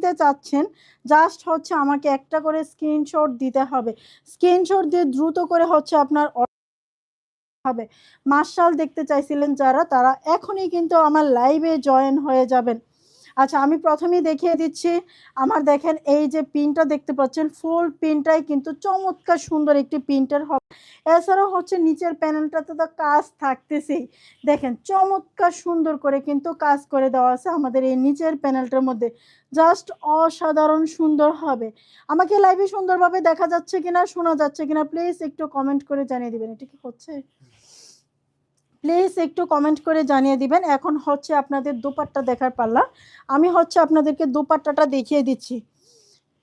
নিতে চাচ্ছেন জাস্ট হচ্ছে আমাকে একটা করে স্ক্রিনশট দিতে হবে। স্ক্রিনশট দিয়ে দ্রুত করে হচ্ছে আপনার হবে। মার্শাল দেখতে চাইছিলেন যারা, তারা এখনই কিন্তু আমার লাইভে জয়েন হয়ে যাবেন। আচ্ছা আমি প্রথমেই দেখিয়ে দিচ্ছি। আমার দেখেন এই যে পিনটা দেখতে পাচ্ছেন, ফুল পিনটাই কিন্তু চমৎকার সুন্দর একটি প্রিন্টার হবে। এছাড়াও হচ্ছে নিচের প্যানেলটাতে তো কাজ থাকতেছেই। দেখেন চমৎকার সুন্দর করে কিন্তু কাজ করে দেওয়া আছে আমাদের এই নিচের প্যানেলটার মধ্যে। জাস্ট অসাধারণ সুন্দর হবে। আমাকে লাইভে সুন্দরভাবে দেখা যাচ্ছে কিনা, শোনা যাচ্ছে কিনা প্লিজ একটু কমেন্ট করে জানিয়ে দিবেন, এটা কি হচ্ছে? প্লিজ একটু কমেন্ট করে জানিয়ে দিবেন। এখন হচ্ছে আপনাদের দুপাট্টা দেখার পাল্লা। আমি হচ্ছে আপনাদেরকে দুপাট্টাটা দেখিয়ে দিচ্ছি।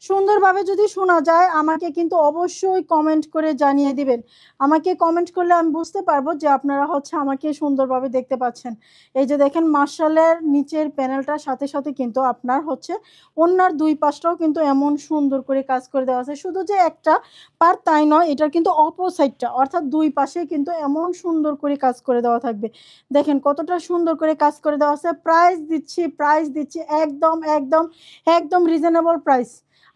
সুন্দরভাবে যদি শোনা যায়, আমাকে কিন্তু অবশ্যই কমেন্ট করে জানিয়ে দিবেন। আমাকে কমেন্ট করলে আমি বুঝতে পারব যে আপনারা হচ্ছে আমাকে সুন্দরভাবে দেখতে পাচ্ছেন। এই যে দেখেন, মার্শালের নিচের প্যানেলটার সাথে সাথে কিন্তু আপনার হচ্ছে অন্যার দুই পাশটাও কিন্তু এমন সুন্দর করে কাজ করে দেওয়া আছে। শুধু যে একটা পার তাই নয়, এটার কিন্তু অপোসাইডটা অর্থাৎ দুই পাশে কিন্তু এমন সুন্দর করে কাজ করে দেওয়া থাকবে। দেখেন কতটা সুন্দর করে কাজ করে দেওয়া আছে। প্রাইস দিচ্ছি প্রাইস দিচ্ছি, একদম একদম একদম রিজনেবল প্রাইস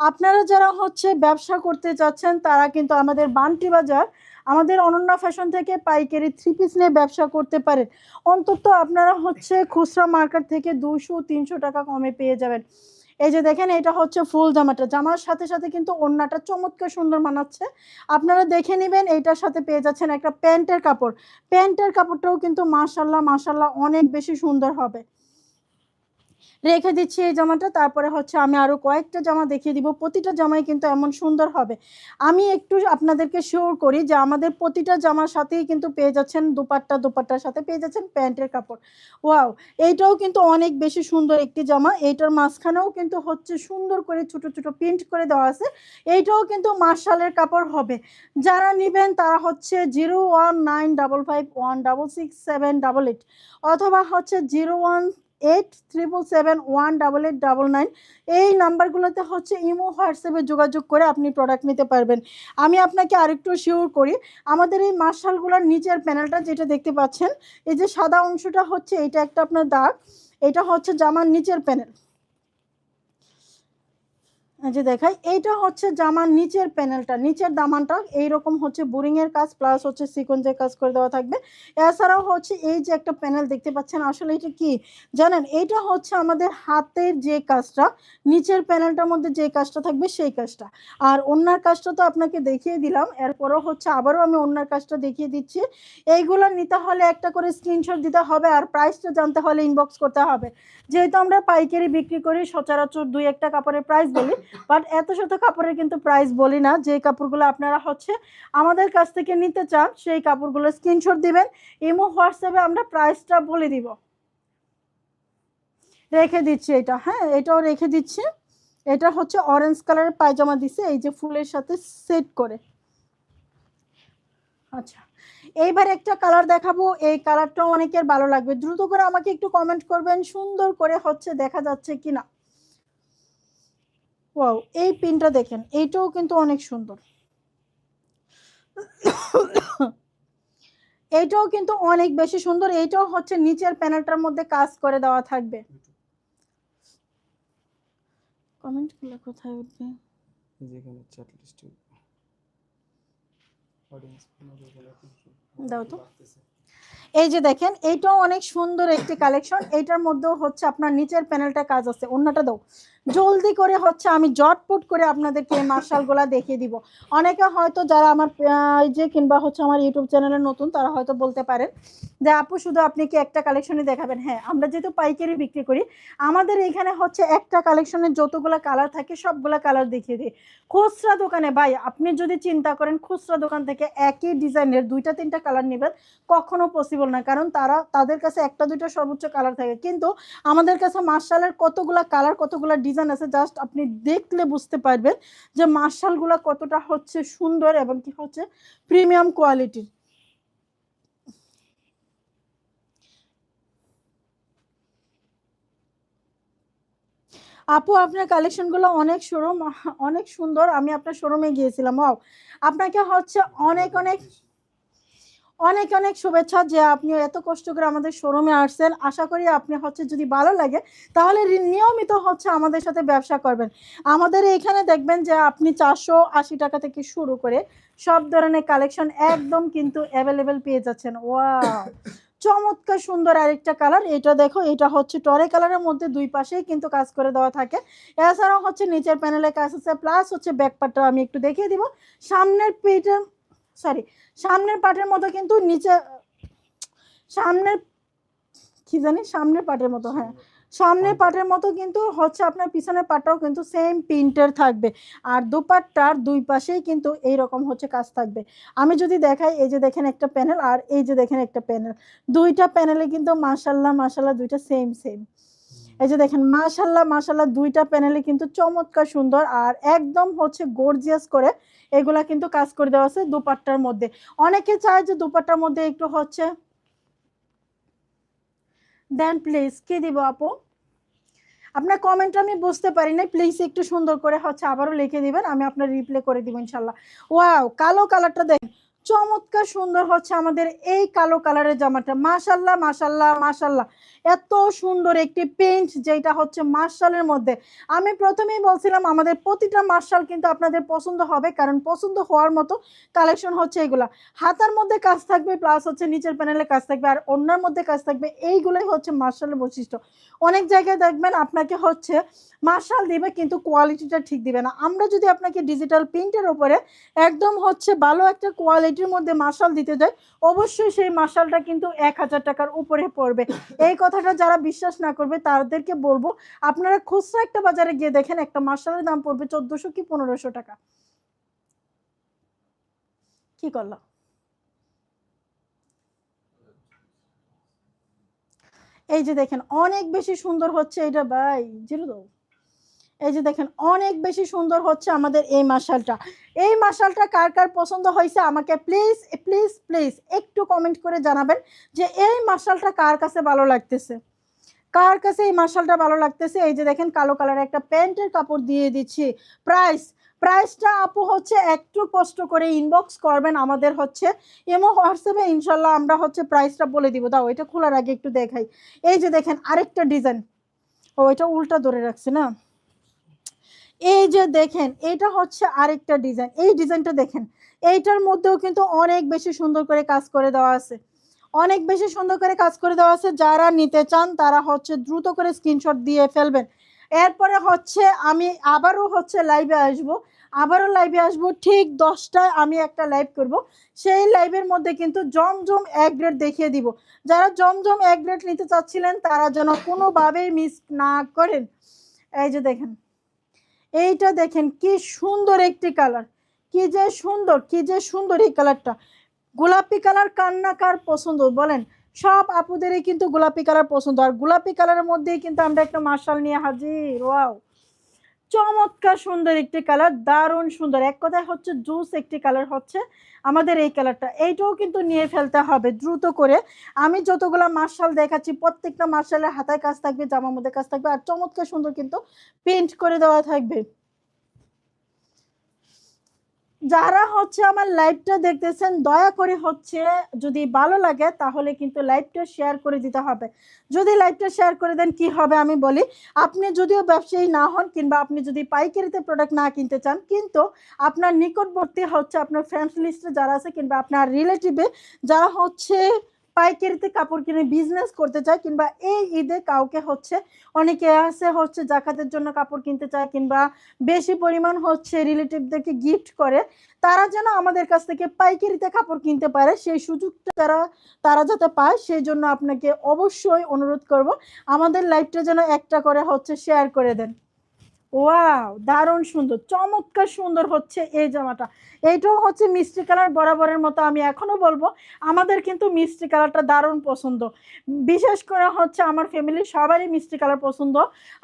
আপনারা যারা হচ্ছে ব্যবসা করতে চাচ্ছেন তারা কিন্তু আমাদের বান্টি বাজার, আমাদের অনন্যা ফ্যাশন থেকে পাইকারি থ্রি পিস নিয়ে ব্যবসা করতে পারেন। অন্তত আপনারা হচ্ছে খুচরা মার্কেট থেকে দুশো তিনশো টাকা কমে পেয়ে যাবেন। এই যে দেখেন, এটা হচ্ছে ফুল জামাটা। জামার সাথে সাথে কিন্তু ওড়নাটা চমৎকার সুন্দর মানাচ্ছে। আপনারা দেখে নেবেন, এইটার সাথে পেয়ে যাচ্ছেন একটা প্যান্টের কাপড়। প্যান্টের কাপড়টাও কিন্তু মাশাল্লাহ মাশাল্লাহ অনেক বেশি সুন্দর হবে। রেখে দিচ্ছি এই জামাটা, তারপরে হচ্ছে আমি আরও কয়েকটা জামা দেখিয়ে দিব। প্রতিটা জামাই কিন্তু এমন সুন্দর হবে। আমি একটু আপনাদেরকে শিওর করি যে আমাদের প্রতিটা জামার সাথেই কিন্তু পেয়ে যাচ্ছেন দুপাট্টা, দুপাট্টার সাথে পেয়ে যাচ্ছেন প্যান্টের কাপড়। ওয়াও! এইটাও কিন্তু অনেক বেশি সুন্দর একটি জামা। এইটার মাঝখানেও কিন্তু হচ্ছে সুন্দর করে ছোট ছোট প্রিন্ট করে দেওয়া আছে। এইটাও কিন্তু মার্শালের কাপড় হবে। যারা নেবেন তারা হচ্ছে zero one nine double five one double six seven double eight অথবা হচ্ছে zero one eight seven one double eight double nine এই নাম্বারগুলোতে হচ্ছে ইমো, হোয়াটসঅ্যাপে যোগাযোগ করে আপনি প্রোডাক্ট নিতে পারবেন। আমি আপনাকে আরেকটু শিওর করি, আমাদের এই মার্শালগুলোর নিচের প্যানেলটা যেটা দেখতে পাচ্ছেন, এই যে সাদা অংশটা হচ্ছে, এটা একটা আপনার দাগ, এটা হচ্ছে জামার নিচের প্যানেল যে দেখাই, এইটা হচ্ছে জামার নিচের প্যানেলটা। নিচের দামানটা এইরকম হচ্ছে বোরিংয়ের কাজ প্লাস হচ্ছে সিকোয়েন্সের কাজ করে দেওয়া থাকবে। এছাড়াও হচ্ছে এই যে একটা প্যানেল দেখতে পাচ্ছেন, আসলে এটা কি? জানেন, এইটা হচ্ছে আমাদের হাতের যে কাজটা, নিচের প্যানেলটার মধ্যে যে কাজটা থাকবে সেই কাজটা। আর অন্যার কাজটা তো আপনাকে দেখিয়ে দিলাম, এরপরও হচ্ছে আবারও আমি অন্যার কাজটা দেখিয়ে দিচ্ছি। এইগুলো নিতে হলে একটা করে স্ক্রিনশট দিতে হবে আর প্রাইসটা জানতে হলে ইনবক্স করতে হবে। যেহেতু আমরা পাইকারি বিক্রি করি, সচরাচর দুই একটা কাপড়ের প্রাইস বলি বাট এত শত কাপড়ের কিন্তু প্রাইস বলি না। যে কাপড়গুলো আপনারা হচ্ছে আমাদের কাছ থেকে নিতে চান, সেই কাপড়গুলো স্ক্রিনশট দিবেন। ইমো, হোয়াটসঅ্যাপে আমরা প্রাইসটা বলে দিব। রেখে দিচ্ছি এটা। হ্যাঁ এটাও রেখে দিচ্ছি। এটা হচ্ছে অরেঞ্জ কালারের পায়জামা দিছে, এই যে ফুলের সাথে সেট করে। আচ্ছা এইবার একটা কালার দেখাবো। এই কালারটাও অনেকের ভালো লাগবে। দ্রুত করে আমাকে একটু কমেন্ট করবেন, সুন্দর করে হচ্ছে দেখা যাচ্ছে কিনা। ওয়াও এই পিনটা দেখেন এইটাও কিন্তু অনেক সুন্দর। এইটাও কিন্তু অনেক বেশি সুন্দর এইটাও হচ্ছে নিচের প্যানেলটার মধ্যে কাজ করে দেওয়া থাকবে। কমেন্টগুলো কোথায় উঠবে? যেখানে চ্যাট লিস্টে দাও তো। এই যে দেখেন এইটাও অনেক সুন্দর একটি কালেকশন এইটার মধ্যেও হচ্ছে আপনার নিচের প্যানেলটা কাজ আছে। অন্যটা দাও। জলদি করে হচ্ছে আমি জটপট করে আপনাদেরকে এই মার্শালগুলা দেখিয়ে দিব। অনেকে হয়তো যারা আমার যে কিংবা হচ্ছে আমার ইউটিউব চ্যানেলে নতুন, তারা হয়তো বলতে পারেন যে, আপু, শুধু আপনি কি একটা কালেকশনই দেখাবেন? হ্যাঁ আমরা যেহেতু পাইকারি বিক্রি করি, আমাদের এখানে হচ্ছে একটা কালেকশনের যতগুলো কালার থাকে, সবগুলো কালার দেখিয়ে দিই। খুচরা দোকানে, ভাই, আপনি যদি চিন্তা করেন, খুচরা দোকান থেকে একই ডিজাইনের দুইটা, তিনটা কালার নেবেন, কখনো পসিবল না। কারণ তারা, তাদের কাছে একটা, দুইটা সর্বোচ্চ কালার থাকে। কিন্তু আমাদের কাছে মার্শালের কতগুলো কালার কতগুলা ডিজাইন আছে জাস্ট আপনি দেখলে বুঝতে পারবেন যে মার্শালগুলো কতটা হচ্ছে সুন্দর এবং কি হচ্ছে প্রিমিয়াম কোয়ালিটির আপু, আপনার কালেকশনগুলো অনেক শোরুম অনেক সুন্দর। আমি আপনার শোরুমে গিয়েছিলাম ও আপনাকে হচ্ছে অনেক অনেক অনেক অনেক শুভেচ্ছা যে আপনি এত কষ্ট করে আমাদের শোরুমে আসছেন। আশা করি আপনি হচ্ছে যদি ভালো লাগে, তাহলে নিয়মিত হচ্ছে আমাদের সাথে ব্যবসা করবেন। আমাদের এখানে দেখবেন যে আপনি চারশো আশি টাকা থেকে শুরু করে সব ধরনের কালেকশন একদম কিন্তু অ্যাভেলেবেল পেয়ে যাচ্ছেন। ওয়াও! চমৎকার সুন্দর আরেকটা কালার এটা দেখো, এটা হচ্ছে টরে কালারের মধ্যে দুই পাশেই কিন্তু কাজ করে দেওয়া থাকে। এছাড়াও হচ্ছে নিচের প্যানেলে কাজ আছে প্লাস হচ্ছে ব্যাক পার্টটা আমি একটু দেখিয়ে দিব। সামনের পেটের সরি সামনের পাটের মতো কিন্তু নিচে সামনের কি জানি? সামনের পাটের মতো হ্যাঁ। সামনের পাটের মতো কিন্তু হচ্ছে আপনার পিছনের পাটটাও কিন্তু সেম প্রিন্টের থাকবে। আর দুপাটটার দুই পাশেই কিন্তু এই রকম হচ্ছে কাজ থাকবে। আমি যদি দেখাই এই যে দেখেন একটা প্যানেল আর এই যে দেখেন একটা প্যানেল দুইটা প্যানেলে কিন্তু মাশাল্লাহ মাশাল্লাহ দুইটা সেম সেম এই যে দেখেন মাশাল্লাহ মাশাল্লাহ দুইটা প্যানেলে কিন্তু চমৎকার সুন্দর আর একদম হচ্ছে গর্জিয়াস করে এগুলা কিন্তু কাজ করে দেওয়া আছে দুপাট্টার মধ্যে। অনেকে চায় যে দুপাট্টার মধ্যে একটু হচ্ছে দেন প্লিজ কি দিব আপু? আপনার কমেন্ট আমি বুঝতে পারি না প্লিজ একটু সুন্দর করে হচ্ছে আবারও লিখে দিবেন, আমি আপনার রিপ্লে করে দিব ইনশাল্লাহ ওয়াও কালো কালারটা দেখেন। চমৎকার সুন্দর হচ্ছে আমাদের এই কালো কালারের জামাটা। মাশাল্লাহ মাশাল্লাহ মাশাল্লাহ এত সুন্দর একটি পেন্ট যেটা হচ্ছে মার্শালের মধ্যে। আমি প্রথমেই বলছিলাম, আমাদের প্রতিটা মার্শাল কিন্তু আপনাদের পছন্দ হবে, কারণ পছন্দ হওয়ার মতো কালেকশন হচ্ছে এগুলা। হাতার মধ্যে কাজ থাকবে প্লাস হচ্ছে নিচের প্যানেলে কাজ থাকবে, আর অন্যার মধ্যে কাজ থাকবে, এইগুলোই হচ্ছে মার্শালের বৈশিষ্ট্য। অনেক জায়গায় দেখবেন আপনাকে হচ্ছে মার্শাল দিবে, কিন্তু কোয়ালিটিটা ঠিক দিবে না। আমরা যদি আপনাকে ডিজিটাল প্রিন্টের ওপরে একদম হচ্ছে ভালো একটা কোয়ালিটির মধ্যে মার্শাল দিতে যাই অবশ্যই সেই মার্শালটা কিন্তু এক হাজার টাকার উপরে পড়বে। এই কথাটা যারা বিশ্বাস না করবে, তাদেরকে বলব, আপনারা খুচরা একটা বাজারে গিয়ে দেখেন, একটা মার্শালের দাম পড়বে চোদ্দোশো কি পনেরোশো টাকা। কি করলাম এই যে দেখেন, অনেক বেশি সুন্দর হচ্ছে এটা, ভাই, জিরো দাও। এই যে দেখেন, অনেক বেশি সুন্দর হচ্ছে আমাদের এই মাসালটা এই মাসালটা কার কার পছন্দ হয়েছে আমাকে প্লিজ প্লিজ প্লিজ একটু কমেন্ট করে জানাবেন যে এই মাসালটা কার কাছে ভালো লাগতেছে? কার কাছে এই মাসালটা ভালো লাগতেছে? এই যে দেখেন, কালো কালারের একটা প্যান্টের কাপড় দিয়ে দিচ্ছি। প্রাইস প্রাইসটা আপু হচ্ছে একটু কষ্ট করে ইনবক্স করবেন। আমাদের হচ্ছে এমো হোয়াটসঅ্যাপে ইনশাল্লাহ আমরা হচ্ছে প্রাইসটা বলে দিব। দাও, এটা খোলার আগে একটু দেখাই। এই যে দেখেন, আরেকটা ডিজাইন ও, এটা উল্টা ধরে রাখছে না? এই যে দেখেন, এটা হচ্ছে আরেকটা ডিজাইন। এই ডিজাইনটা দেখেন, এইটার মধ্যেও কিন্তু অনেক বেশি সুন্দর করে কাজ করে দেওয়া আছে। অনেক বেশি সুন্দর করে কাজ করে দেওয়া আছে। যারা নিতে চান, তারা হচ্ছে দ্রুত করে স্ক্রিনশট দিয়ে ফেলবেন। এরপরে হচ্ছে আমি আবারও হচ্ছে লাইভে আসব। আবারও লাইভে আসব। ঠিক দশটায় আমি একটা লাইভ করব। সেই লাইভের মধ্যে কিন্তু জমজম এক গ্রেড দেখিয়ে দিব। যারা জমজম এক গ্রেড নিতে চাচ্ছিলেন, তারা যেন কোনোভাবেই মিস না করেন। এই যে দেখেন। এইটা দেখেন কি সুন্দর একটি কালার। কি যে সুন্দর, কি যে সুন্দর এই কালারটা। গোলাপি কালার কান্না কার পছন্দ, বলেন। সব আপুদেরই কিন্তু গোলাপি কালার পছন্দ। আর গোলাপি কালারের মধ্যেই কিন্তু আমরা একটা মার্শাল নিয়ে হাজির, ওয়াও। চমৎকার, সুন্দর একটি কালার, দারুণ সুন্দর। এক কথায় হচ্ছে জুস একটি কালার হচ্ছে আমাদের এই কালারটা। এইটাও কিন্তু নিয়ে ফেলতে হবে দ্রুত করে। আমি যতগুলো মার্শাল দেখাচ্ছি, প্রত্যেকটা মার্শালের হাতায় কাজ থাকবে জামার মধ্যে কাজ থাকবে, আর চমৎকার সুন্দর কিন্তু প্রিন্ট করে দেওয়া থাকবে। যারা হচ্ছে আমার লাইভটা দেখতেছেন, দয়া করে হচ্ছে যদি ভালো লাগে তাহলে কিন্তু লাইভটা শেয়ার করে দিতে হবে। যদি লাইভটা শেয়ার করে দেন কি হবে আমি বলি, আপনি যদিও ব্যবসায়ী না হন কিংবা আপনি যদি পাইকারিতে প্রোডাক্ট না কিনতে চান, কিন্তু আপনার নিকটবর্তী হচ্ছে আপনার ফ্রেন্ডস লিস্টে যারা আছে কিংবা আপনার রিলেটিভে যারা হচ্ছে পাইকারিতে কাপড় কিনে বিজনেস করতে চায় কিংবা এই ঈদে কাউকে হচ্ছে, অনেকে আছে হচ্ছে জাকাতের জন্য কাপড় কিনতে চায় কিংবা বেশি পরিমাণ হচ্ছে রিলেটিভদেরকে গিফট করে, তারা যেন আমাদের কাছ থেকে পাইকারিতে কাপড় কিনতে পারে, সেই সুযোগটা তারা তারা যাতে পায়, সেই জন্য আপনাকে অবশ্যই অনুরোধ করব। আমাদের লাইভটা যেন একটা করে হচ্ছে শেয়ার করে দেন। ওয়াও, দারুণ সুন্দর, চমৎকার সুন্দর হচ্ছে এই জামাটা। এইটাও হচ্ছে মিষ্টি কালার বরাবরের মতো, আমি এখনও বলব, আমাদের কিন্তু মিষ্টি কালারটা দারুণ পছন্দ। বিশেষ করে হচ্ছে আমার ফ্যামিলির সবারই মিষ্টি কালার পছন্দ,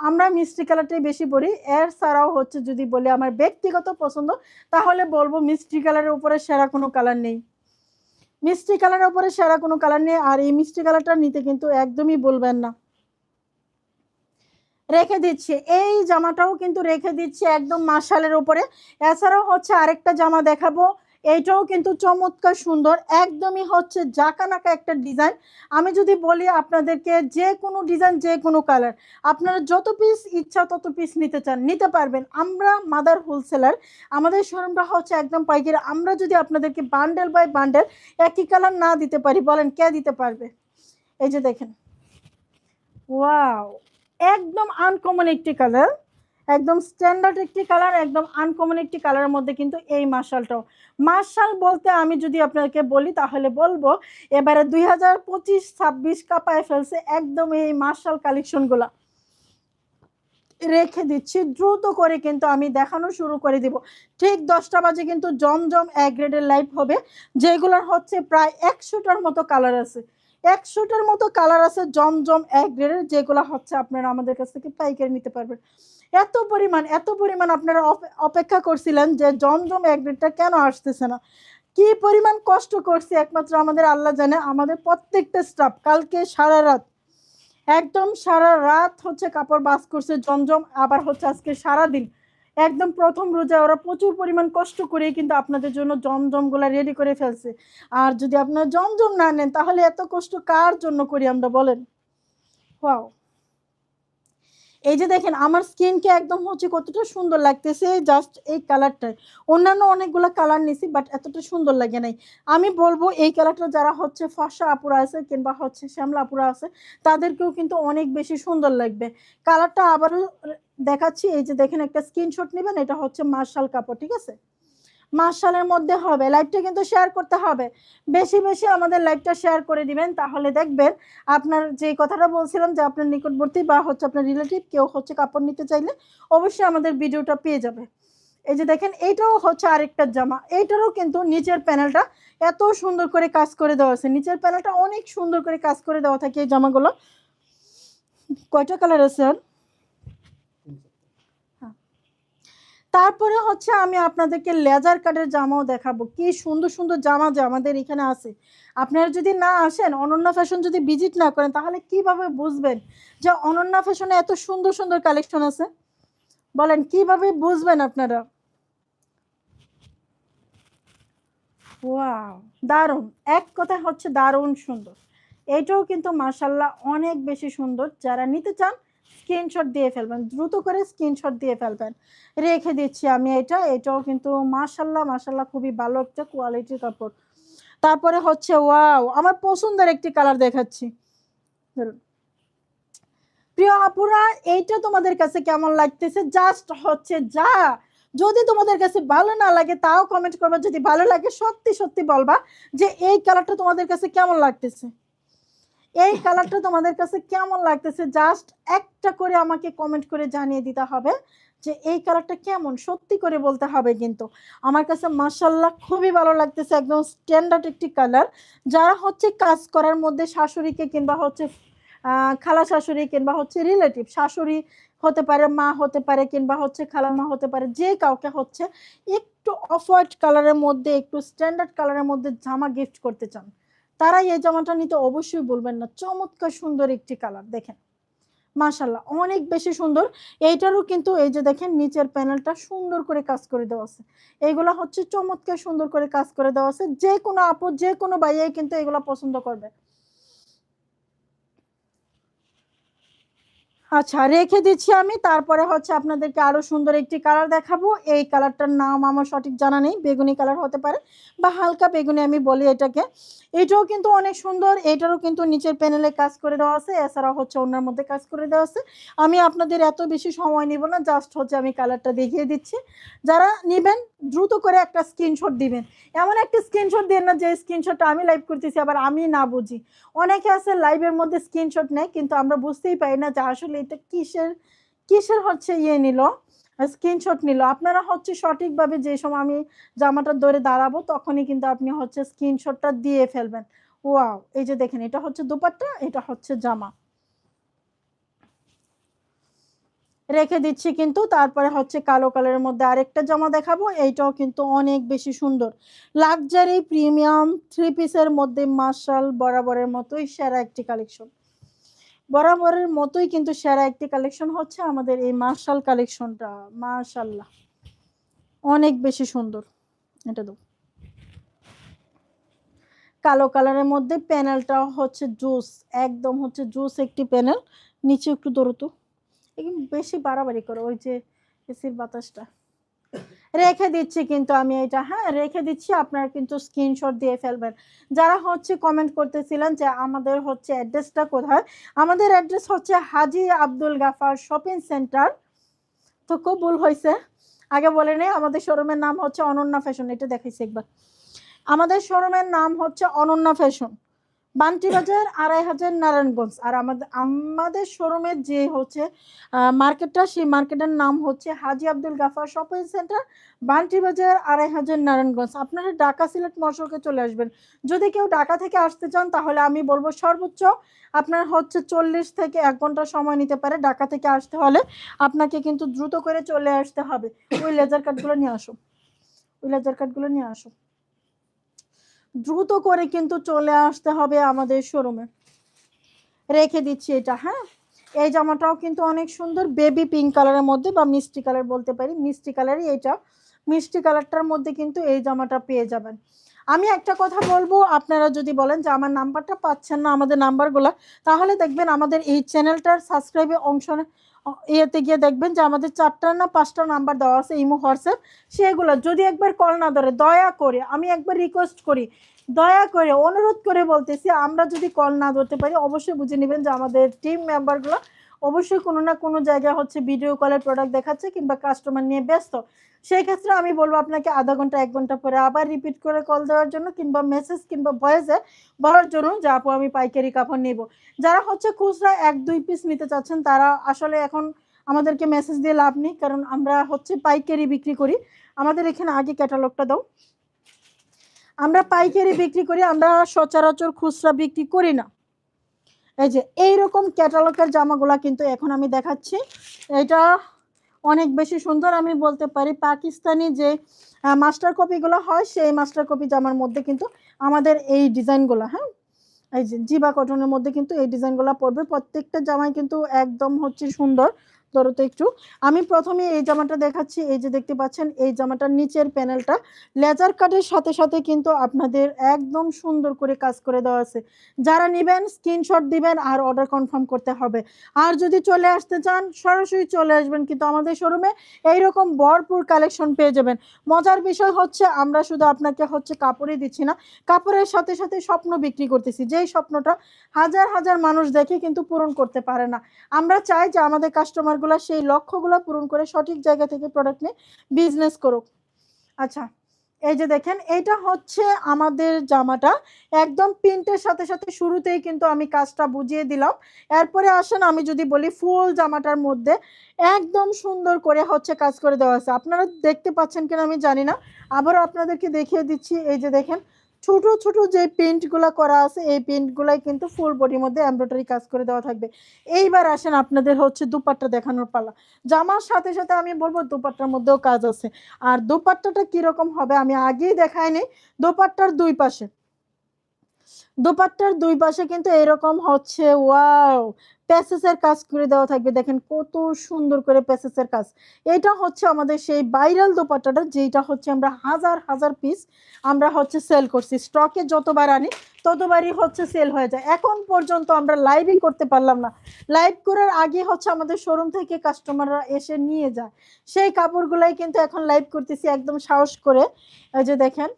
আমরা মিষ্টি কালারটাই বেশি পরি। এর ছাড়াও হচ্ছে যদি বলি আমার ব্যক্তিগত পছন্দ, তাহলে বলব মিষ্টি কালারের উপরে সেরা কোনো কালার নেই। মিষ্টি কালারের উপরে সেরা কোনো কালার নেই, আর এই মিষ্টি কালারটা নিতে কিন্তু একদমই বলবেন না। রেখে দিচ্ছি। এই জামাটাও কিন্তু রেখে দিচ্ছি একদম মাসালের উপরে। এছাড়াও হচ্ছে আরেকটা জামা দেখাবো। এইটাও কিন্তু চমৎকার সুন্দর। একদমই হচ্ছে জাকানাকা একটা ডিজাইন। আমি যদি বলি আপনাদেরকে যে কোনো ডিজাইন, যে কোনো কালার, আপনারা যত পিস ইচ্ছা তত পিস নিতে চান, নিতে পারবেন। আমরা মাদার হোলসেলার, আমাদের শোরুমটা হচ্ছে একদম পাইকারি। আমরা যদি আপনাদেরকে বান্ডেল বাই বান্ডেল একই কালার না দিতে পারি, বলেন কে দিতে পারবে? এই যে দেখেন। ওয়াও! একদম আনকমন একটি কালার একদম স্ট্যান্ডার্ড একটি কালার একদম আনকমন একটি কালারের মধ্যে কিন্তু এই মার্শালটাও। মার্শাল বলতে আমি যদি আপনাকে বলি, তাহলে বলব, এবারে দুই হাজার পঁচিশ, ছাব্বিশ কাপায় ফেলছে একদম এই মার্শাল কালেকশনগুলা রেখে দিচ্ছি, দ্রুত করে কিন্তু আমি দেখানো শুরু করে দিব। ঠিক দশটা বাজে কিন্তু জমজম এক গ্রেডের লাইভ হবে, যেগুলোর হচ্ছে প্রায় একশোটার মতো কালার আছে। একশোটার মতো কালার আছে, জমজম এক গ্রেডের যেগুলো হচ্ছে আপনারা আমাদের কাছ থেকে পাইকারি নিতে পারবেন। এত পরিমাণ এত পরিমাণ আপনারা অপেক্ষা করছিলেন যে জমজম এক গ্রেডটা কেন আসতেছে না? কি পরিমাণ কষ্ট করছি একমাত্র আমাদের আল্লাহ জানে, আমাদের প্রত্যেকটা স্টাফ কালকে সারা রাত, একদম সারা রাত হচ্ছে কাপড় বাস করছে জমজম, আবার হচ্ছে আজকে সারা দিন একদম প্রথম রোজা, ওরা প্রচুর পরিমাণ কষ্ট করে কিন্তু আপনাদের জন্য জমজমগুলা রেডি করে ফেলছে। আর যদি আপনারা জমজম না নেন, তাহলে এত কষ্ট কার জন্য করি আমরা বলেন? ওয়াও এই যে দেখেন, আমার স্কিনকে একদম হচ্ছে কতটা সুন্দর লাগতেছে জাস্ট এই কালারটাই অন্যান্য অনেকগুলো কালার নিছি বাট এতটা সুন্দর লাগে নাই। আমি বলব, এই কালারটা যারা হচ্ছে ফর্সা আপুরা আছে কিংবা হচ্ছে শ্যামলা আপুরা আছে, তাদেরকেও কিন্তু অনেক বেশি সুন্দর লাগবে। কালারটা আবারও দেখাচ্ছি, এই যে দেখেন একটা স্ক্রিনশট নেবেন, এটা হচ্ছে মার্শাল কাপড়, ঠিক আছে? মার্শালের মধ্যে হবে লাইভটা কিন্তু শেয়ার করতে হবে। বেশি বেশি আমাদের লাইভটা শেয়ার করে দিবেন, তাহলে দেখবেন আপনার যে কথাটা বলছিলাম যে আপনার নিকটবর্তী বা হচ্ছে আপনার রিলেটিভ কেউ হচ্ছে কাপড় নিতে চাইলে অবশ্যই আমাদের ভিডিওটা পেয়ে যাবে। এই যে দেখেন এইটাও হচ্ছে আরেকটা জামা এইটারও কিন্তু নিচের প্যানেলটা এত সুন্দর করে কাজ করে দেওয়া আছে। নিচের প্যানেলটা অনেক সুন্দর করে কাজ করে দেওয়া থাকে এই জামাগুলো। কয়টা কালার আছে? আর তারপরে হচ্ছে আমি আপনাদেরকে লেজার কাটের জামাও দেখাবো। কি সুন্দর সুন্দর জামা যে আমাদের এখানে আছে। আপনারা যদি না আসেন, অনন্যা ফ্যাশন যদি ভিজিট না করেন, তাহলে কীভাবে বুঝবেন যে অনন্যা ফ্যাশনে এত সুন্দর সুন্দর কালেকশন আছে? বলেন, কীভাবে বুঝবেন আপনারা? ওয়াও, দারুণ। এক কথা হচ্ছে দারুণ সুন্দর। এটাও কিন্তু মার্শাল্লাহ অনেক বেশি সুন্দর। যারা নিতে চান স্ক্রিনশট দিয়ে ফেলবেন, দ্রুত করে স্ক্রিনশট দিয়ে ফেলবেন। রেখে দিচ্ছি আমি এটা, এটাও কিন্তু মার্শাল্লাহ মার্শাল্লাহ খুবই ভালো একটা কোয়ালিটির কাপড়। তারপরে হচ্ছে ওয়াও আমার পছন্দের একটি কালার দেখাচ্ছি। প্রিয় আপুরা, এইটা তোমাদের কাছে কেমন লাগতেছে? জাস্ট হচ্ছে যা। যদি তোমাদের কাছে ভালো না লাগে, তাও কমেন্ট করবা। যদি ভালো লাগে, সত্যি সত্যি বলবা যে এই কালারটা তোমাদের কাছে কেমন লাগতেছে? এই কালারটা তোমাদের কাছে কেমন লাগতেছে? জাস্ট একটা করে আমাকে কমেন্ট করে জানিয়ে দিতে হবে যে এই কালারটা কেমন? সত্যি করে বলতে হবে কিন্তু। আমার কাছে মাসাল্লাহ খুবই ভালো লাগতেছে, একদম স্ট্যান্ডার্ড একটি কালার। যারা হচ্ছে কাজ করার মধ্যে শাশুড়িকে কিংবা হচ্ছে খালা শাশুড়ি কিংবা হচ্ছে রিলেটিভ শাশুড়ি হতে পারে, মা হতে পারে কিংবা হচ্ছে খালা মা হতে পারে, যে কাউকে হচ্ছে একটু অফ হোয়াইট কালারের মধ্যে, একটু স্ট্যান্ডার্ড কালারের মধ্যে জামা গিফট করতে চান। তারা এই জামাটা নিতে অবশ্যই বলবেন না। চমৎকার সুন্দর একটি কালার দেখেন। মাশাল্লাহ অনেক বেশি সুন্দর। এইটারও কিন্তু এই যে দেখেন, নিচের প্যানেলটা সুন্দর করে কাজ করে দেওয়া আছে। এইগুলা হচ্ছে চমৎকার সুন্দর করে কাজ করে দেওয়া আছে। যে কোনো আপদ যে কোনো বাইয়াই কিন্তু এগুলা পছন্দ করবে। আচ্ছা রেখে দিচ্ছি আমি। তারপরে হচ্ছে আপনাদেরকে আরও সুন্দর একটি কালার দেখাবো। এই কালারটার নাম আমার সঠিক জানা নেই। বেগুনি কালার হতে পারে বা হালকা বেগুনি আমি বলি এটাকে। এটাও কিন্তু অনেক সুন্দর। এটারও কিন্তু নিচের প্যানেলে কাজ করে দেওয়া আছে। এছাড়া হচ্ছে অন্যের মধ্যে কাজ করে দেওয়া আছে। আমি আপনাদের এত বেশি সময় নিব না। জাস্ট হচ্ছে আমি কালারটা দেখিয়ে দিচ্ছি। যারা নেবেন, দ্রুত করে একটা স্ক্রিনশট দিবেন। এমন একটা স্ক্রিনশট দেন না যে স্ক্রিনশটটা আমি লাইভ করতেছি, আবার আমি না বুঝি। অনেকে আছে লাইভের মধ্যে স্ক্রিনশট নেয়, কিন্তু আমরা বুঝতেই পারি না যে আসলে এটা কিসের কিসের হচ্ছে ইয়ে নিল? স্ক্রিনশট নিল। আপনারা হচ্ছে সঠিকভাবে যে সময় আমি জামাটা ধরে দাঁড়াবো, তখনই কিন্তু আপনি হচ্ছে স্ক্রিনশটটা দিয়ে ফেলবেন। ওয়াও, এই যে দেখেন, এটা হচ্ছে দুপাট্টা, এটা হচ্ছে জামা। রেখে দিচ্ছি কিন্তু, তারপরে হচ্ছে কালো কালারের মধ্যে আরেকটা জামা দেখাবো, এইটাও কিন্তু অনেক বেশি সুন্দর। লাক্সারি প্রিমিয়াম থ্রি পিসের মধ্যে মার্শাল বরাবরের মতোই সেরা একটি কালেকশন বরাবরের মতোই কিন্তু সেরা একটি কালেকশন হচ্ছে আমাদের এই মার্শাল কালেকশনটা মার্শাল্লাহ অনেক বেশি সুন্দর। এটা দাও কালো কালারের মধ্যে প্যানেলটা হচ্ছে জুস একদম হচ্ছে জুস একটি প্যানেল নিচে একটু দৌড়তো। একদম বেশি বাড়াবাড়ি করো, ওই যে এসির বাতাসটা। রেখে দিচ্ছি কিন্তু আমি এটা হ্যাঁ রেখে দিচ্ছি, আপনারা কিন্তু স্ক্রিনশট দিয়ে ফেলবেন। যারা হচ্ছে কমেন্ট করতেছিলেন যে আমাদের হচ্ছে অ্যাড্রেসটা কোথায়? আমাদের অ্যাড্রেস হচ্ছে হাজি আব্দুল গাফার শপিং সেন্টার তো খুব ভুল হয়েছে। আগে বলে নেই, আমাদের শোরুমের নাম হচ্ছে অনন্যা ফ্যাশন এটা দেখাইছি একবার। আমাদের শোরুমের নাম হচ্ছে অনন্যা ফ্যাশন বান্টি বাজার আড়াই হাজার নারায়ণগঞ্জ। আর আমাদের আমাদের শোরুমের যে হচ্ছে মার্কেটটা সেই মার্কেটের নাম হচ্ছে হাজি আব্দুল গাফার শপিং সেন্টার বান্টি বাজার আড়াই হাজার নারায়ণগঞ্জ। আপনারা ঢাকা সিলেট মশকে চলে আসবেন। যদি কেউ ঢাকা থেকে আসতে চান, তাহলে আমি বলব সর্বোচ্চ আপনার হচ্ছে চল্লিশ থেকে এক ঘণ্টা সময় নিতে পারে ঢাকা থেকে আসতে হলে। আপনাকে কিন্তু দ্রুত করে চলে আসতে হবে। ওই লেজার কার্ডগুলো নিয়ে আসো ওই লেজার কার্ডগুলো নিয়ে আসো দ্রুত করে কিন্তু চলে আসতে হবে আমাদের শোরুমে। রেখে দিচ্ছি এটা হ্যাঁ? এই জামাটাও কিন্তু অনেক সুন্দর বেবি পিঙ্ক কালারের মধ্যে বা মিষ্টি কালার বলতে পারি। মিষ্টি কালারই এটা। মিষ্টি কালারটার মধ্যে কিন্তু এই জামাটা পেয়ে যাবেন। আমি একটা কথা বলব, আপনারা যদি বলেন যে আমার নাম্বারটা পাচ্ছেন না আমাদের নাম্বারগুলো, তাহলে দেখবেন আমাদের এই চ্যানেলটার সাবস্ক্রাইবে অংশ ইয়েতে গিয়ে দেখবেন যে আমাদের চারটা না পাঁচটা নাম্বার দেওয়া আছে, ইমো, হোয়াটসঅ্যাপ, সেগুলো যদি একবার কল না ধরে, দয়া করে, আমি একবার রিকোয়েস্ট করি, দয়া করে, অনুরোধ করে বলতেছি, আমরা যদি কল না ধরতে পারি, অবশ্যই বুঝে নেবেন যে আমাদের টিম মেম্বারগুলো অবশ্যই কোনো না কোনো জায়গায় হচ্ছে ভিডিও কলের প্রোডাক্ট দেখাচ্ছে কিংবা কাস্টমার নিয়ে ব্যস্ত। সেই ক্ষেত্রে আমি বলব আপনাকে আধা ঘণ্টা, এক ঘণ্টা পরে আবার রিপিট করে কল দেওয়ার জন্য কিংবা মেসেজ কিংবা ভয়েসে বলার জন্য যে, আপু, আমি পাইকারি কাপড় নেব। যারা হচ্ছে খুচরা এক, দুই পিস নিতে চাচ্ছেন, তারা আসলে এখন আমাদেরকে মেসেজ দিয়ে লাভ নেই, কারণ আমরা হচ্ছে পাইকারি বিক্রি করি। আমাদের এখানে আগে ক্যাটালগটা দাও। আমরা পাইকারি বিক্রি করি, আমরা সচরাচর খুচরা বিক্রি করি না। এই যে, এইরকম ক্যাটালগের জামাগুলা কিন্তু এখন আমি দেখাচ্ছি। এটা অনেক বেশি সুন্দর আমি বলতে পারি পাকিস্তানি যে মাস্টার কপিগুলো হয়, সেই মাস্টার কপি জামার মধ্যে কিন্তু আমাদের এই ডিজাইনগুলো হ্যাঁ? এই যে জিবা কটনের মধ্যে কিন্তু এই ডিজাইনগুলো পড়বে। প্রত্যেকটা জামাই কিন্তু একদম হচ্ছে সুন্দর। ধরো তো একটু। আমি প্রথমে এই জামাটা দেখাচ্ছি, এই যে দেখতে পাচ্ছেন, এই জামাটার নিচের প্যানেলটা লেজার কাটের সাথে সাথে কিন্তু আপনাদের একদম সুন্দর করে কাজ করে দেওয়া আছে। যারা নেবেন, স্ক্রিনশট দিবেন আর অর্ডার কনফার্ম করতে হবে। আর যদি চলে আসতে চান, সরাসরি চলে আসবেন কিন্তু আমাদের শোরুমে এইরকম ভরপুর কালেকশন পেয়ে যাবেন। মজার বিষয় হচ্ছে আমরা শুধু আপনাকে হচ্ছে কাপড়ই দিচ্ছি না, কাপড়ের সাথে সাথে স্বপ্ন বিক্রি করতেছি। যেই স্বপ্নটা হাজার হাজার মানুষ দেখে কিন্তু পূরণ করতে পারে না। আমরা চাই যে আমাদের কাস্টমারগুলো সেই লক্ষ্যগুলো পূরণ করে সঠিক জায়গা থেকে প্রোডাক্ট নিয়ে বিজনেস করুক। আচ্ছা এই যে দেখেন, এটা হচ্ছে আমাদের জামাটা। একদম প্রিন্টের সাথে সাথে শুরুতেই কিন্তু আমি কাজটা বুঝিয়ে দিলাম। এরপরে আসেন, আমি যদি বলি ফুল জামাটার মধ্যে, একদম সুন্দর করে হচ্ছে কাজ করে দেওয়া আছে। আপনারা দেখতে পাচ্ছেন কিনা আমি জানি না। আবারও আপনাদেরকে দেখিয়ে দিচ্ছি, এই যে দেখেন ছোট ছোট যে প্রিন্টগুলো করা আছে, এই প্রিন্টগুলাই কিন্তু ফুল বডির মধ্যে এমব্রয়ডারি কাজ করে দেওয়া থাকবে। এইবার আসেন আপনাদের হচ্ছে দুপাট্টা দেখানোর পালা। জামার সাথে সাথে আমি বলব দুপাট্টার মধ্যেও কাজ আছে। আর দুপাট্টাটা কীরকম হবে আমি আগেই দেখাইনি দুপাট্টার দুই পাশে। দোপাট্টার দুই পাশে কিন্তু এরকম হচ্ছে ওয়াও প্যাসেসের কাজ করে দেওয়া থাকবে। দেখেন কত সুন্দর করে প্যাসেসের কাজ। এটা হচ্ছে আমাদের সেই ভাইরাল দোপাট্টাটা যেটা হচ্ছে আমরা হাজার হাজার পিস আমরা হচ্ছে সেল করছি। স্টকে যতবার আনি, ততবারই হচ্ছে সেল হয়ে যায়। এখন পর্যন্ত আমরা লাইভই করতে পারলাম না। লাইভ করার আগে হচ্ছে আমাদের শোরুম থেকে কাস্টমাররা এসে নিয়ে যায়। সেই কাপড়গুলাই কিন্তু এখন লাইভ করতেছি, একদম সাহস করে। যে দেখেন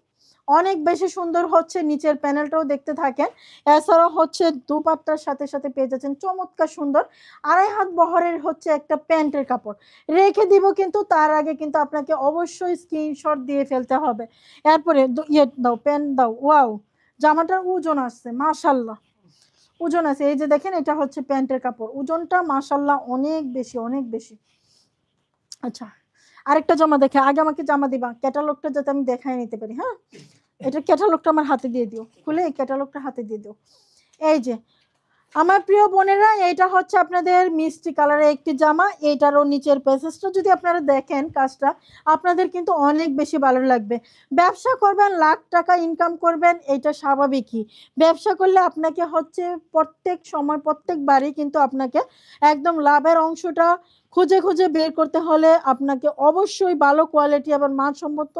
অনেক বেশি সুন্দর হচ্ছে, নিচের প্যানেলটাও দেখতে থাকেন। এছাড়াও হচ্ছে দুপাট্টার সাথে সাথে পেয়ে যাচ্ছেন, চমৎকার সুন্দর। আড়াই হাত বহরের হচ্ছে একটা প্যান্টের কাপড়। রেখে দিব কিন্তু, তার আগে কিন্তু আপনাকে অবশ্যই স্ক্রিনশট দিয়ে ফেলতে হবে। এরপরে ইয়ে দাও, প্যান্ট দাও, ওয়াও, জামাটার ওজন আসছে, মাশাল্লাহ। ওজন আছে, এই যে দেখেন, এটা হচ্ছে প্যান্টের কাপড়। ওজনটা মাশাল্লাহ অনেক বেশি অনেক বেশি। আচ্ছা আরেকটা জামা দেখে, আগে আমাকে জামা দিবা, ক্যাটালগটা যাতে আমি দেখাই নিতে পারি হ্যাঁ? এটা ক্যাটালগটা আমার হাতে দিয়ে দিও। খুলে এই ক্যাটালগটা হাতে দিয়ে দিও। এই যে, আমার প্রিয় বোনেরা, এইটা হচ্ছে আপনাদের মিষ্টি কালারের একটি জামা। এইটারও নিচের পেসেসটা যদি আপনারা দেখেন কাজটা, আপনাদের কিন্তু অনেক বেশি ভালো লাগবে। ব্যবসা করবেন, লাখ টাকা ইনকাম করবেন এটা স্বাভাবিকই। ব্যবসা করলে আপনাকে হচ্ছে প্রত্যেক সময়, প্রত্যেক প্রত্যেকবারই কিন্তু আপনাকে একদম লাভের অংশটা খুঁজে খুঁজে বের করতে হলে আপনাকে অবশ্যই ভালো কোয়ালিটি এবং মানসম্মত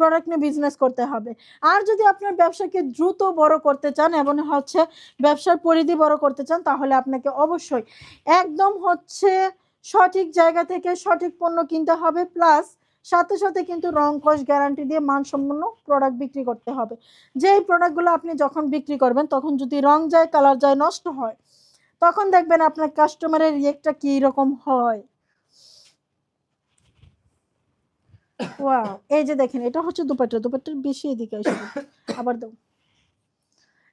প্রোডাক্ট নিয়ে বিজনেস করতে হবে। আর যদি আপনার ব্যবসাকে দ্রুত বড় করতে চান এবং হচ্ছে ব্যবসার পরিধি বড় করতে চান, তাহলে আপনাকে অবশ্যই একদম হচ্ছে সঠিক জায়গা থেকে সঠিক পণ্য কিনতে হবে প্লাস সাথে সাথে কিন্তু রং কস গ্যারান্টি দিয়ে মানসম্পন্ন প্রোডাক্ট বিক্রি করতে হবে। যেই প্রোডাক্টগুলো আপনি যখন বিক্রি করবেন, তখন যদি রং যায় কালার যায়, নষ্ট হয়, তখন দেখবেন আপনার কাস্টমারের রিয়েক্টটা কি রকম হয়। ওয়াও এই যে দেখেন, এটা হচ্ছে দুপাট্টা। দুপাট্টার বেশি এদিকে আসবে আবার দাও।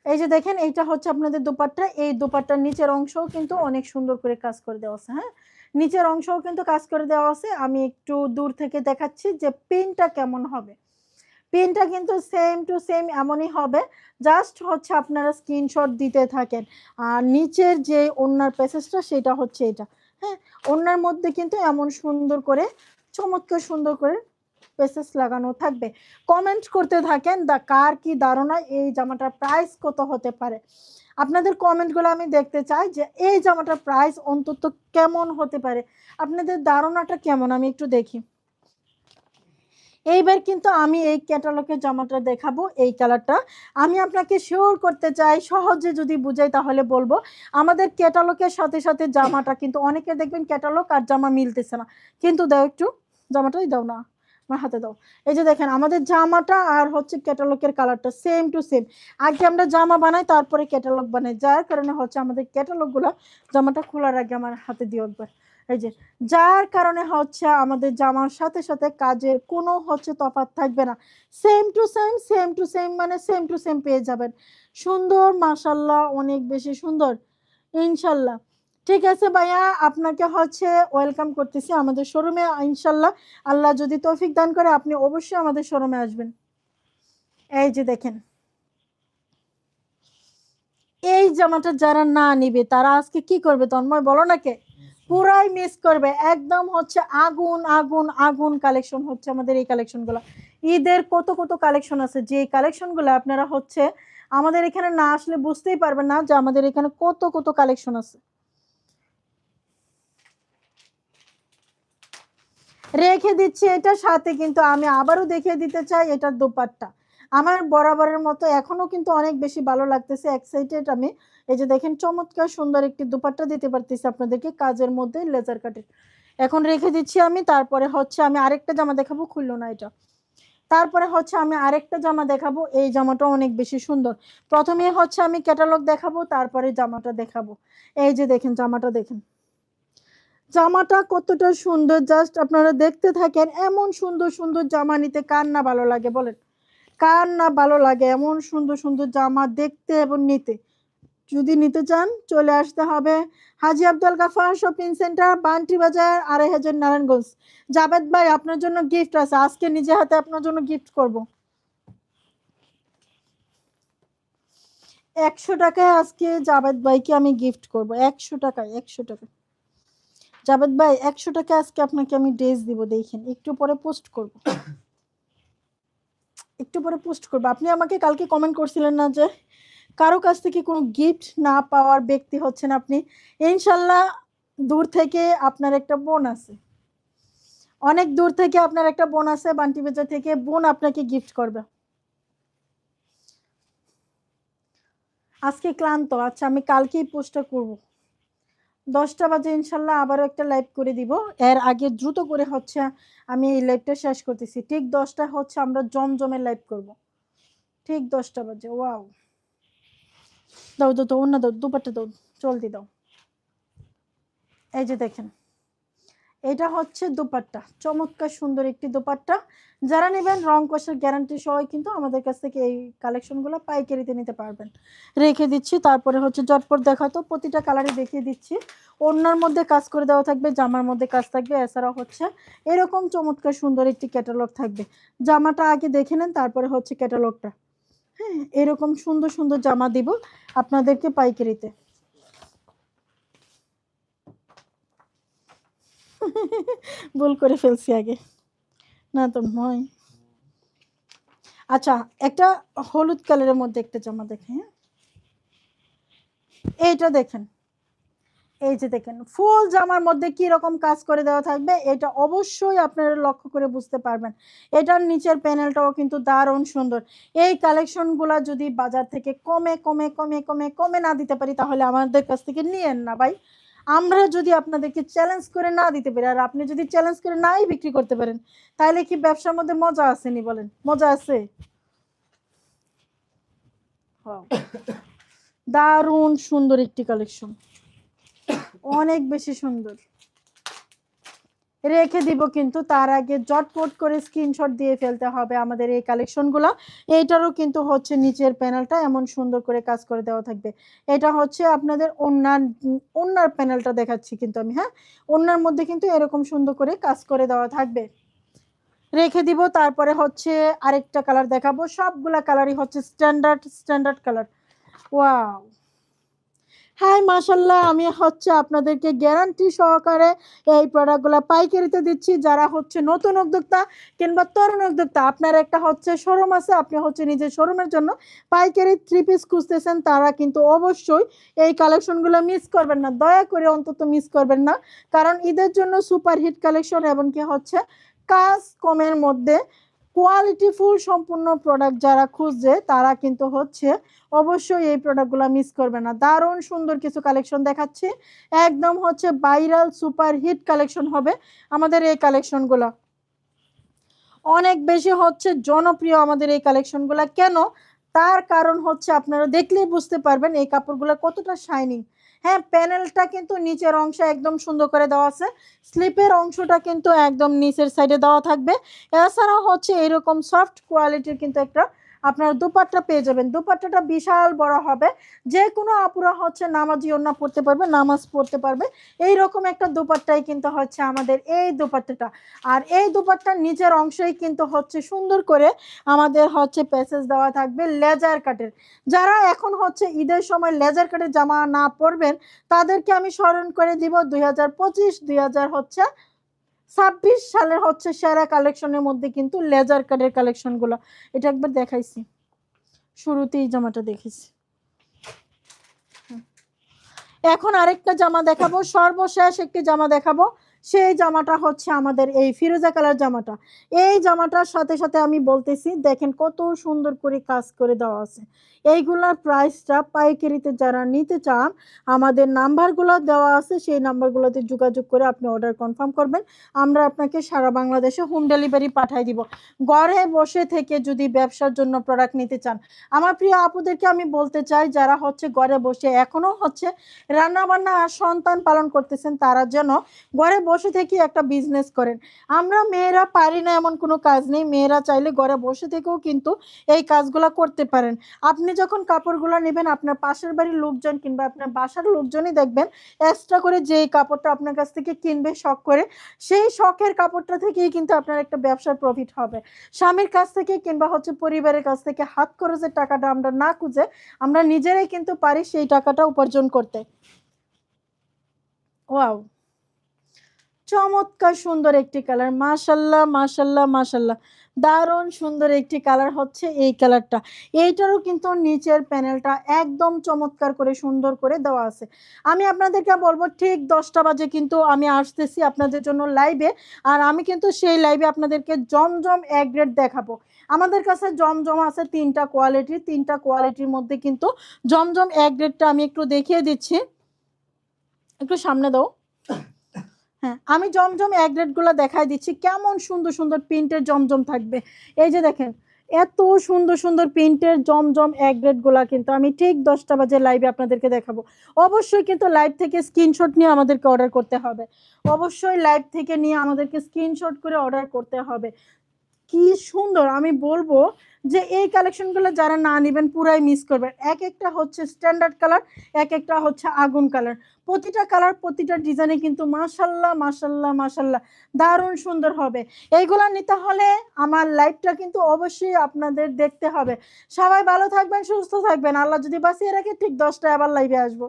এই যে দেখেন, এইটা হচ্ছে আপনাদের দুপাট্টা। এই দুপাট্টার নিচের অংশও কিন্তু অনেক সুন্দর করে কাজ করে দেওয়া আছে হ্যাঁ? নিচের অংশও কিন্তু কাজ করে দেওয়া আছে। আমি একটু দূর থেকে দেখাচ্ছি যে পিনটা কেমন হবে। পিনটা কিন্তু সেম টু সেম এমনই হবে। জাস্ট হচ্ছে আপনারা স্ক্রিনশট দিতে থাকেন। আর নিচের যে ওনার প্যাসেজটা সেটা হচ্ছে এটা হ্যাঁ? ওনার মধ্যে কিন্তু এমন সুন্দর করে, চমৎকার সুন্দর করে পেসেস লাগানো থাকবে। কমেন্ট করতে থাকেন, দা কার কি ধারণা, এই জামাটার প্রাইস কত হতে পারে? আপনাদের কমেন্টগুলো আমি দেখতে চাই যে, এই জামাটার প্রাইস অন্তত কেমন হতে পারে? আপনাদের ধারণাটা কেমন? আমি একটু দেখি। এইবার কিন্তু আমি এই ক্যাটালগের জামাটা দেখাবো, এই কালারটা আমি আপনাকে শিওর করতে চাই, সহজে যদি বুঝাই তাহলে বলব, আমাদের ক্যাটালগের সাথে সাথে জামাটা কিন্তু অনেকে দেখবেন ক্যাটালগ আর জামা মিলতেছে না। কিন্তু দাও একটু, জামাটাই দাও না। আমার হাতে দাও। এই যে দেখেন, আমাদের জামাটা আর হচ্ছে ক্যাটালগের কালারটা সেম টু সেম আগে আমরা জামা বানাই, তারপরে ক্যাটালগ বানাই। যার কারণে হচ্ছে আমাদের ক্যাটালগুলো জামাটা খোলার আগে আমার হাতে দিও একবার। এই যে, যার কারণে হচ্ছে আমাদের জামার সাথে সাথে কাজের কোনো হচ্ছে তফাৎ থাকবে না। Same to same same to same মানে সেম টু সেম পেয়ে যাবেন। সুন্দর মাশাল্লাহ অনেক বেশি সুন্দর। ইনশাল্লাহ ঠিক আছে ভাইয়া, আপনাকে হচ্ছে ওয়েলকাম করতেছি আমাদের শোরুমে ইনশাল্লাহ। আল্লাহ যদি তৌফিক দান করে, আপনি অবশ্যই আমাদের শোরুমে আসবেন। এই যে দেখেন। এই জামাটা যারা না নিবে, তারা আজকে কি করবে তন্ময়, বলো না কে? পুরাই মিস করবে। একদম হচ্ছে আগুন আগুন আগুন কালেকশন হচ্ছে আমাদের এই কালেকশনগুলো ঈদের কত কত কালেকশন আছে? যে কালেকশনগুলো আপনারা হচ্ছে আমাদের এখানে না আসলে বুঝতেই পারবেন না যে আমাদের এখানে কত কত কালেকশন আছে। রেখে দিচ্ছি এটা সাথে, কিন্তু আমি আবারও দেখিয়ে দিতে চাই এটার দোপাট্টা। আমার বরাবরের মতো এখনও কিন্তু অনেক বেশি ভালো লাগতেছে এক্সাইটেড আমি। এই যে দেখেন, চমৎকার সুন্দর একটি দুপাট্টা দিতে পারতেছি আপনাদেরকে, কাজের মধ্যে লেজার কাটের এখন রেখে দিচ্ছি আমি, তারপরে হচ্ছে আমি আরেকটা জামা দেখাবো, খুললো না এটা। তারপরে হচ্ছে আমি আরেকটা জামা দেখাবো, এই জামাটা অনেক বেশি সুন্দর। প্রথমে হচ্ছে আমি ক্যাটালগ দেখাবো, তারপরে জামাটা দেখাবো। এই যে দেখেন, জামাটা দেখেন। জামাটা কতটা সুন্দর জাস্ট আপনারা দেখতে থাকেন, এমন সুন্দর সুন্দর জামা নিতে কার না ভালো লাগে বলেন? কার না ভালো লাগে এমন সুন্দর সুন্দর জামা দেখতে এবং নিতে? যদি নিতে চান, চলে আসতে হবে হাজি আব্দুল গাফার শপিং সেন্টার, বান্টি বাজার, আড়াই হাজার নারায়ণগঞ্জ। জাবেদ ভাই, আপনার জন্য গিফট আছে, আজকে নিজে হাতে আপনার জন্য গিফট করব। একশো টাকায় আজকে জাবেদ ভাইকে আমি গিফট করব, একশো টাকায়, একশো টাকা জাবেদ ভাই, একশো টাকা আজকে আপনাকে আমি ড্রেস দিব, দেখেন। একটু পরে পোস্ট করব। একটু পরে পোস্ট করব। আপনি আমাকে কালকে কমেন্ট করছিলেন না যে, কারও কাছ থেকে কোনো গিফট না পাওয়ার ব্যক্তি হচ্ছেন আপনি। ইনশাল্লাহ দূর থেকে আপনার একটা বোন আছে। অনেক দূর থেকে আপনার একটা বোন আছে, বান্টি বাজার থেকে বোন আপনাকে গিফট করবে। আজকে ক্লান্ত আচ্ছা আমি কালকেই পোস্টটা করব। দশটা বাজে ইনশাল্লাহ আবারও একটা লাইভ করে দিব। এর আগে দ্রুত করে হচ্ছে আমি এই লাইভটা শেষ করতেছি। ঠিক দশটা হচ্ছে আমরা জমজমের লাইভ করব। ঠিক দশটা বাজে ওয়াও দাও দাও দাও, অন্য দাও, দুপাট্টা দাও চলতি দাও। এই যে দেখেন। এটা হচ্ছে দুপাট্টা। চমৎকার সুন্দর একটি দুপাট্টা। যারা নেবেন রং কষার গ্যারান্টি সহ কিন্তু আমাদের কাছ থেকে এই কালেকশনগুলো পাইকারিতে নিতে পারবেন। রেখে দিচ্ছি, তারপরে হচ্ছে জটপট দেখাতো প্রতিটা কালারে দেখিয়ে দিচ্ছি। ওড়নার মধ্যে কাজ করে দেওয়া থাকবে, জামার মধ্যে কাজ থাকবে এছাড়া হচ্ছে এরকম চমৎকার সুন্দর একটি ক্যাটালগ থাকবে। জামাটা আগে দেখে নেন, তারপরে হচ্ছে ক্যাটালগটা হ্যাঁ এরকম সুন্দর সুন্দর জামা দিব আপনাদেরকে পাইকারিতে। ভুল করে ফেলছি আগে। না তো নয়। আচ্ছা একটা হলুদ কালারের মধ্যে একটা জামা দেখে হ্যাঁ? এইটা দেখেন। এই যে দেখেন, ফুল জামার মধ্যে কি রকম কাজ করে দেওয়া থাকবে, এটা অবশ্যই আপনারা লক্ষ্য করে বুঝতে পারবেন। এটার নিচের প্যানেলটাও কিন্তু দারুণ সুন্দর। এই কালেকশনগুলো যদি বাজার থেকে কমে কমে কমে কমে কমে না দিতে পারি, তাহলে আমাদের কাছ থেকে নিয়েন না ভাই। আমরা যদি আপনাদেরকে চ্যালেঞ্জ করে না দিতে পারি, আর আপনি যদি চ্যালেঞ্জ করে নাই বিক্রি করতে পারেন, তাহলে কি ব্যবসার মধ্যে মজা আসেনি বলেন? মজা আছে? Wow. দারুণ সুন্দর একটি কালেকশন অনেক বেশি সুন্দর। রেখে দিব, কিন্তু তার আগে জটপট করে স্ক্রিনশট দিয়ে ফেলতে হবে আমাদের এই কালেকশনগুলো এইটারও কিন্তু হচ্ছে নিচের প্যানেলটা এমন সুন্দর করে কাজ করে দেওয়া থাকবে। এটা হচ্ছে আপনাদের অন্যার অন্যার প্যানেলটা দেখাচ্ছি কিন্তু আমি হ্যাঁ? অন্যার মধ্যে কিন্তু এরকম সুন্দর করে কাজ করে দেওয়া থাকবে। রেখে দিব, তারপরে হচ্ছে আরেকটা কালার দেখাবো। সবগুলা কালারই হচ্ছে standard standard colour wow hi মাশাল্লাহ আমি হচ্ছে আপনাদেরকে গ্যারান্টি সহকারে এই প্রোডাক্টগুলো পাইকারিতে দিচ্ছি। যারা হচ্ছে নতুন উদ্যোক্তা কিংবা তরুণ উদ্যোক্তা, আপনার একটা হচ্ছে শোরুম আছে, আপনি হচ্ছে নিজের শোরুমের জন্য পাইকারি থ্রি পিস খুঁজতেছেন, তারা কিন্তু অবশ্যই এই কালেকশনগুলো মিস করবেন না। দয়া করে অন্তত মিস করবেন না। কারণ ঈদের জন্য সুপার হিট কালেকশন এবং কি হচ্ছে কাজ কমের মধ্যে কোয়ালিটি ফুল সম্পূর্ণ প্রোডাক্ট যারা খুঁজছে, তারা কিন্তু হচ্ছে অবশ্যই এই প্রোডাক্টগুলো মিস করবে না। দারুণ সুন্দর কিছু কালেকশন দেখাচ্ছি। একদম হচ্ছে ভাইরাল সুপার হিট কালেকশন হবে আমাদের এই কালেকশনগুলো অনেক বেশি হচ্ছে জনপ্রিয় আমাদের এই কালেকশনগুলো কেন? তার কারণ হচ্ছে আপনারা দেখলেই বুঝতে পারবেন এই কাপড়গুলো কতটা শাইনিং হ্যাঁ প্যানেলটা কিন্তু নিচের অংশ একদম সুন্দর করে দেওয়া আছে। স্লিপের অংশটা কিন্তু একদম নিচের সাইডে দেওয়া থাকবে। এছাড়াও হচ্ছে এরকম সফট কোয়ালিটির কিন্তু একটা আপনার দুপাট্টা পেয়ে যাবেন। দুপাট্টাটা বিশাল বড় হবে। যে কোনো আপুরা হচ্ছে নামাজি ওন্না পড়তে পারবে, নামাজ পড়তে পারবে। এই রকম একটা দুপাট্টাই কিন্তু হচ্ছে আমাদের এই দুপাট্টাটা। আর এই দুপাট্টার নিচের অংশেই কিন্তু হচ্ছে সুন্দর করে আমাদের হচ্ছে প্যাসেজ দেওয়া থাকবে লেজার কাটের। যারা এখন হচ্ছে ঈদের সময় লেজার কাটের জামা না পরবেন, তাদেরকে আমি স্মরণ করে দিব দুই হাজার পঁচিশ, দুই হাজার হচ্ছে ছাব্বিশ সালের হচ্ছে সেরা কালেকশনের মধ্যে কিন্তু লেজার কাটের কালেকশনগুলো। এটা একবার দেখাইছি। শুরুতেই জামাটা দেখেছি। এখন আরেকটা জামা দেখাবো। সর্বশেষ একটি জামা দেখাবো। সেই জামাটা হচ্ছে আমাদের এই ফিরোজা কালার জামাটা। এই জামাটার সাথে সাথে আমি বলতেছি, দেখেন কত সুন্দর করে কাজ করে দেওয়া আছে। এইগুলার প্রাইসটা পাইকারিতে যারা নিতে চান, আমাদের নাম্বারগুলো দেওয়া আছে, সেই নাম্বারগুলোতে যোগাযোগ করে আপনি অর্ডার কনফার্ম করবেন। আমরা আপনাকে সারা বাংলাদেশে হোম ডেলিভারি পাঠিয়ে দিব। ঘরে বসে থেকে যদি ব্যবসার জন্য প্রোডাক্ট নিতে চান। আমার প্রিয় আপুদেরকে আমি বলতে চাই, যারা হচ্ছে ঘরে বসে এখনও হচ্ছে রান্নাবান্না আর সন্তান পালন করতেছেন, তারা যেন ঘরে বসে থেকে একটা বিজনেস করেন। আমরা মেয়েরা পারি না এমন কোনো কাজ নেই। মেয়েরা চাইলে ঘরে বসে থেকেও কিন্তু এই কাজগুলো করতে পারেন। আপনি যখন কাপড়গুলো নেবেন, আপনার পাশের বাড়ির লোকজন কিংবা আপনার বাসার লোকজনই দেখবেন এক্সট্রা করে যেই কাপড়টা আপনার কাছ থেকে কিনবে শখ করে, সেই শখের কাপড়টা থেকেই কিন্তু আপনার একটা ব্যবসার প্রফিট হবে। স্বামীর কাছ থেকে কিংবা হচ্ছে পরিবারের কাছ থেকে হাত খরচের টাকাটা আমরা না খুঁজে, আমরা নিজেরাই কিন্তু পারি সেই টাকাটা উপার্জন করতে। ওয়াও! চমৎকার সুন্দর একটি কালার। মাশাল্লাহ মাশাল্লাহ মাশাল্লাহ দারুণ সুন্দর একটি কালার হচ্ছে এই কালারটা। এইটারও কিন্তু নিচের প্যানেলটা একদম চমৎকার করে সুন্দর করে দেওয়া আছে। আমি আপনাদেরকে বলব, ঠিক দশটা বাজে কিন্তু আমি আসতেছি আপনাদের জন্য লাইভে আর আমি কিন্তু সেই লাইভে আপনাদেরকে জমজম এক গ্রেড দেখাবো। আমাদের কাছে জমজম আছে তিনটা কোয়ালিটি তিনটা কোয়ালিটির মধ্যে কিন্তু জমজম এক আমি একটু দেখিয়ে দিচ্ছি। একটু সামনে দাও। হ্যাঁ আমি জমজম এক গ্রেডগুলো দেখাই দিচ্ছি। কেমন সুন্দর সুন্দর প্রিন্টের জমজম থাকবে। এই যে দেখেন, এত সুন্দর সুন্দর প্রিন্টের জমজম এক গ্রেডগুলো কিন্তু আমি ঠিক দশটা বাজে লাইভে আপনাদেরকে দেখাবো। অবশ্যই কিন্তু লাইভ থেকে স্ক্রিনশট নিয়ে আমাদেরকে অর্ডার করতে হবে। অবশ্যই লাইভ থেকে নিয়ে আমাদেরকে স্ক্রিনশট করে অর্ডার করতে হবে। কি সুন্দর, আমি বলব যে এই কালেকশনগুলো যারা না নেবেন পুরাই মিস করবেন। এক একটা হচ্ছে স্ট্যান্ডার্ড কালার এক একটা হচ্ছে আগুন কালার প্রতিটা কালার প্রতিটা ডিজাইনে কিন্তু মাশাল্লাহ মাশাল্লাহ মাশাল্লাহ দারুণ সুন্দর হবে। এইগুলো নিতে হলে আমার লাইফটা কিন্তু অবশ্যই আপনাদের দেখতে হবে। সবাই ভালো থাকবেন, সুস্থ থাকবেন। আল্লাহ যদি বাঁচিয়ে রাখে, ঠিক দশটায় আবার লাইভে আসব।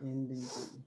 ওই এটা এন্ডিং করি এখান থেকে